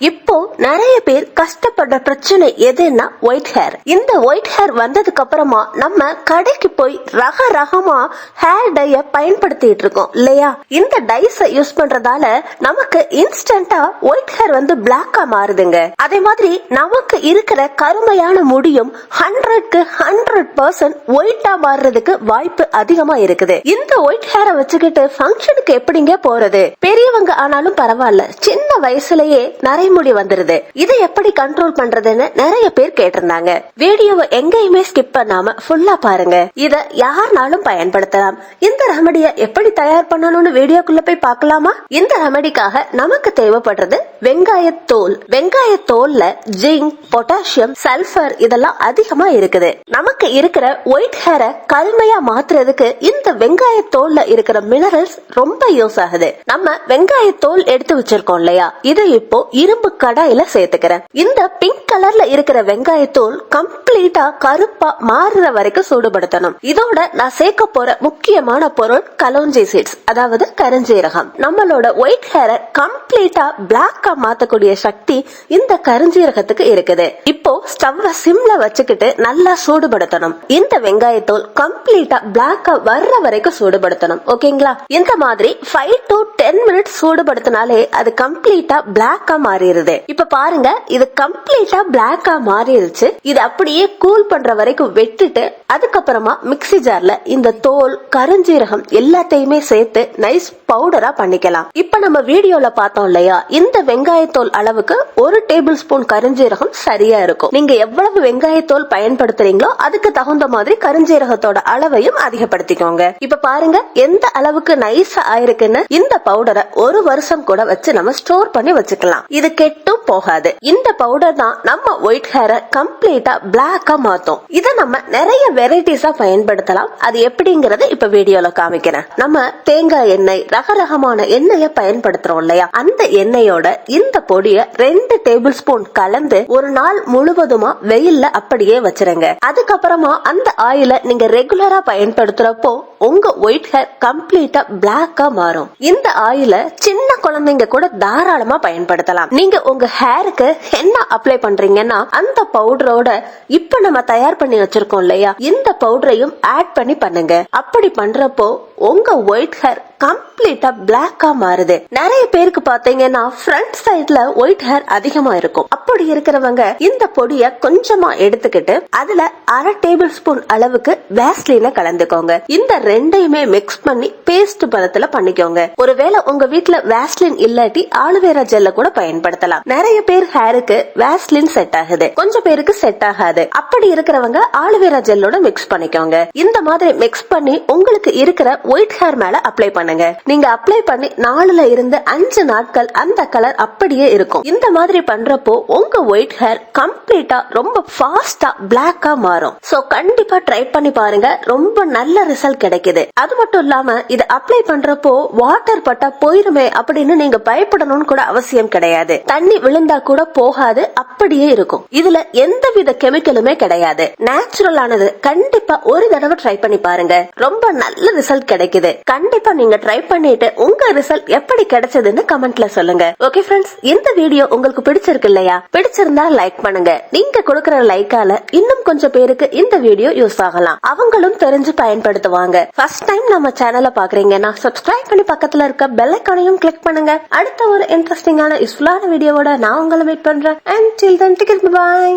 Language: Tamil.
இப்போ நிறைய பேர் கஷ்டப்படுற பிரச்சனை எதுன்னா ஒயிட் ஹேர் இந்த ஒயிட் ஹேர் வந்ததுக்கு அப்புறமா நம்ம கடைக்கு போய் ரக ரகமா ஹேர் டைய பயன்படுத்திட்டு இருக்கோம் இல்லையா? இந்த டைஸ் யூஸ் பண்றதால நமக்கு இன்ஸ்டன்டா ஒயிட் ஹேர் வந்து பிளாக்கா மாறுதுங்க. அதே மாதிரி நமக்கு இருக்கிற கருமையான முடியும் ஹண்ட்ரட்க்கு ஹண்ட்ரட் பர்சன்ட் ஒயிட்டா மாறுறதுக்கு வாய்ப்பு அதிகமா இருக்குது. இந்த ஒயிட் ஹேரை வச்சுக்கிட்டு ஃபங்க்ஷனுக்கு எப்படிங்க போறது? பெரியவங்க ஆனாலும் பரவாயில்ல சின்ன வயசுலயே நரைமுடி வந்துருது. இதை எப்படி கண்ட்ரோல் பண்றதுன்னு நிறைய பேர் கேட்டிருந்தாங்க. வீடியோவை எங்கேயுமே ஸ்கிப் பண்ணாம ஃபுல்லா பாருங்க. இத யாருனாலும் பயன்படுத்தலாம். இந்த ரெமடிய எப்படி தயார் பண்ணணும்னு வீடியோக்குள்ள போய் பார்க்கலாமா? இந்த ரெமடிக்காக நமக்கு தேவைப்படுறது வெங்காயத்தோல் வெங்காயத்தோல்ல ஜிங்க் பொட்டாசியம் சல்பர் இதெல்லாம் அதிகமா இருக்குது. நமக்கு இருக்கிற ஒயிட் ஹேரை கருமையா மாத்துறதுக்கு இந்த வெங்காயத்தோல்ல இருக்கிற மினரல்ஸ் ரொம்ப யூஸ் ஆகுது. நம்ம வெங்காயத்தோல் எடுத்து வச்சிருக்கோம் இல்லையா? இது இப்போ இரும்பு கடாயில சேர்த்துக்கிறேன். இந்த பிங்க் கலர்ல இருக்கிற வெங்காயத்தூள் கம்ப்ளீட்டா கருப்பா மாறுற வரைக்கும் சூடுபடுத்தணும். இதோட நான் சேர்க்க போற முக்கியமான பொருள் கலோஞ்சி சீட்ஸ் அதாவது கருஞ்சீரகம். நம்மளோட ஒயிட் ஹேரை கம்ப்ளீட்டா பிளாக்கா மாத்தக்கூடிய சக்தி இந்த கருஞ்சீரகத்துக்கு இருக்குது. இப்போ ஸ்டவ்வை சிம்ல வச்சுக்கிட்டு நல்லா சூடுபடுத்தணும். இந்த வெங்காயத்தூள் கம்ப்ளீட்டா பிளாக்கா வர்ற வரைக்கும் சூடுபடுத்தணும். ஓகேங்களா? இந்த மாதிரி ஃபைவ் டு டென் மினிட்ஸ் சூடுபடுத்தினாலே அது கம்ப்ளீட்டா பிளாக்கா மாறிடுது. இப்ப பாருங்க இது கம்ப்ளீட்டா பிளாக்கா மாறிடுச்சு இது அப்படியே கூல் பண்ற வரைக்கும் வெட்டிட்டு அதுக்கப்புறமா மிக்ஸி ஜார்ல இந்த தோல் கருஞ்சீரகம் எல்லாத்தையுமே சேர்த்து நைஸ் பவுடரா பண்ணிக்கலாம். இப்ப நம்ம வீடியோல பார்த்தோம் இல்லையா இந்த வெங்காயத்தோல் அளவுக்கு ஒரு டேபிள் ஸ்பூன் கருஞ்சீரகம் சரியா இருக்கும். நீங்க எவ்வளவு வெங்காயத்தோல் பயன்படுத்துறீங்களோ அதுக்கு தகுந்த மாதிரி கருஞ்சீரகத்தோட அளவையும் அதிகப்படுத்திக்கோங்க. இப்ப பாருங்க எந்த அளவுக்கு நைஸா ஆயிருக்குன்னு இந்த பவுடரை ஒரு வருஷம் கூட வச்சு நம்ம ஸ்டோர் பண்ணி வச்சுக்கலாம். இது கெட்டும் போகாது. இந்த பவுடர் தான் நம்ம ஒயிட் ஹேரை கம்ப்ளீட்டா பிளாக்கா மாத்தும். இதை நம்ம நிறைய வெரைட்டிஸா பயன்படுத்தலாம். அது எப்படிங்கறத இப்ப வீடியோல காமிக்கிறேன். நம்ம தேங்காய் எண்ணெய் ரகரகமான எண்ணெய பயன்படுத்துறோம் இல்லையா? அந்த எண்ணெயோட இந்த பொடிய ரெண்டு டேபிள் ஸ்பூன் கலந்து ஒரு நாள் முழுவதுமா வெயில்ல அப்படியே வச்சிருங்க. அதுக்கப்புறமா அந்த ஆயில நீங்க ரெகுலரா பயன்படுத்துறப்போ உங்க ஒயிட் ஹேர் கம்ப்ளீட்டா பிளாக்கா மாறும். இந்த ஆயில சின்ன குழந்தைங்க கூட தாராளமா பயன்படுத்தலாம். நீங்க உங்க ஹேருக்கு என்ன அப்ளை பண்றீங்கன்னா அந்த பவுடரோட இப்ப நம்ம தயார் பண்ணி வச்சிருக்கோம் இல்லையா? இந்த பவுடரையும் ஆட் பண்ணி பண்ணுங்க. அப்படி பண்றப்போ உங்க ஒயிட் ஹேர் கம்ப்ளீட்டா பிளாக்கா மாறுது. நிறைய பேருக்கு பாத்தீங்கன்னா ஃப்ரண்ட் சைட்ல ஒயிட் ஹேர் அதிகமா இருக்கும். அப்படி இருக்கிறவங்க இந்த பொடிய கொஞ்சமா எடுத்துக்கிட்டு அதுல அரை டேபிள் ஸ்பூன் அளவுக்கு வேஸ்லின கலந்துக்கோங்க. இந்த ரெண்டையுமே மிக்ஸ் பண்ணி பேஸ்ட் பதத்துல பண்ணிக்கோங்க. ஒருவேளை உங்க வீட்டுல வேஸ்லின் இல்லாட்டி ஆலுவேரா ஜெல்ல கூட பயன்படுத்தலாம். நிறைய பேர் ஹேருக்கு வேஸ்லின் செட் ஆகுது. கொஞ்சம் பேருக்கு செட் ஆகாது. அப்படி இருக்கிறவங்க ஆலுவேரா ஜெல்லோட மிக்ஸ் பண்ணிக்கோங்க. இந்த மாதிரி மிக்ஸ் பண்ணி உங்களுக்கு இருக்கிற ஒயிட் ஹேர் மேல அப்ளை பண்ணுங்க. நீங்க அப்ளை பண்ணி நாலுல இருந்து அஞ்சு நாட்கள் அந்த கலர் அப்படியே இருக்கும். இந்த மாதிரி பண்றப்போ உங்க ஒயிட் ஹேர் கம்ப்ளீட்டா ரொம்ப ஃபாஸ்டா பிளாக்கா மாறும். சோ கண்டிப்பா ட்ரை பண்ணி பாருங்க. ரொம்ப நல்ல ரிசல்ட் கிடைக்குது. அது மட்டும் இல்லாம இது அப்ளை பண்றப்போ வாட்டர் பட்டா போயிருமே அப்படின்னு நீங்க பயப்படணும்னு கூட அவசியம் கிடையாது. தண்ணி விழுந்தா கூட போகாது அப்படியே இருக்கும். இதுல எந்த வித கெமிக்கலுமே கிடையாது நேச்சுரலானது கண்டிப்பா ஒரு தடவை ட்ரை பண்ணி பாருங்க. ரொம்ப நல்ல ரிசல்ட் கிடைக்குது. கண்டிப்பா நீங்க நீங்க ட்ரை பண்ணிட்டு உங்க ரிசல்ட் எப்படி கிடைச்சதுன்னு கமெண்ட்ல சொல்லுங்க. ஓகே ஃப்ரெண்ட்ஸ் இந்த வீடியோ உங்களுக்கு பிடிச்சிருக்கு இல்லையா? பிடிச்சிருந்தா லைக் பண்ணுங்க. நீங்க கொடுக்கற லைக்கால இன்னும் கொஞ்சம் பேருக்கு இந்த வீடியோ யூஸ் ஆகலாம். அவங்களும் தெரிஞ்சு பயன்படுத்துவாங்க. ஃபர்ஸ்ட் டைம் நம்ம சேனலை பாக்குறீங்கன்னா சப்ஸ்கிரைப் பண்ணி பக்கத்துல இருக்க பெல் ஐக்கானையும் கிளிக் பண்ணுங்க. அடுத்த ஒரு இன்ட்ரெஸ்டிங்கான யூஸ்ஃபுல்லான வீடியோவோட நான் உங்களை மீட் பண்றேன். And till then take care bye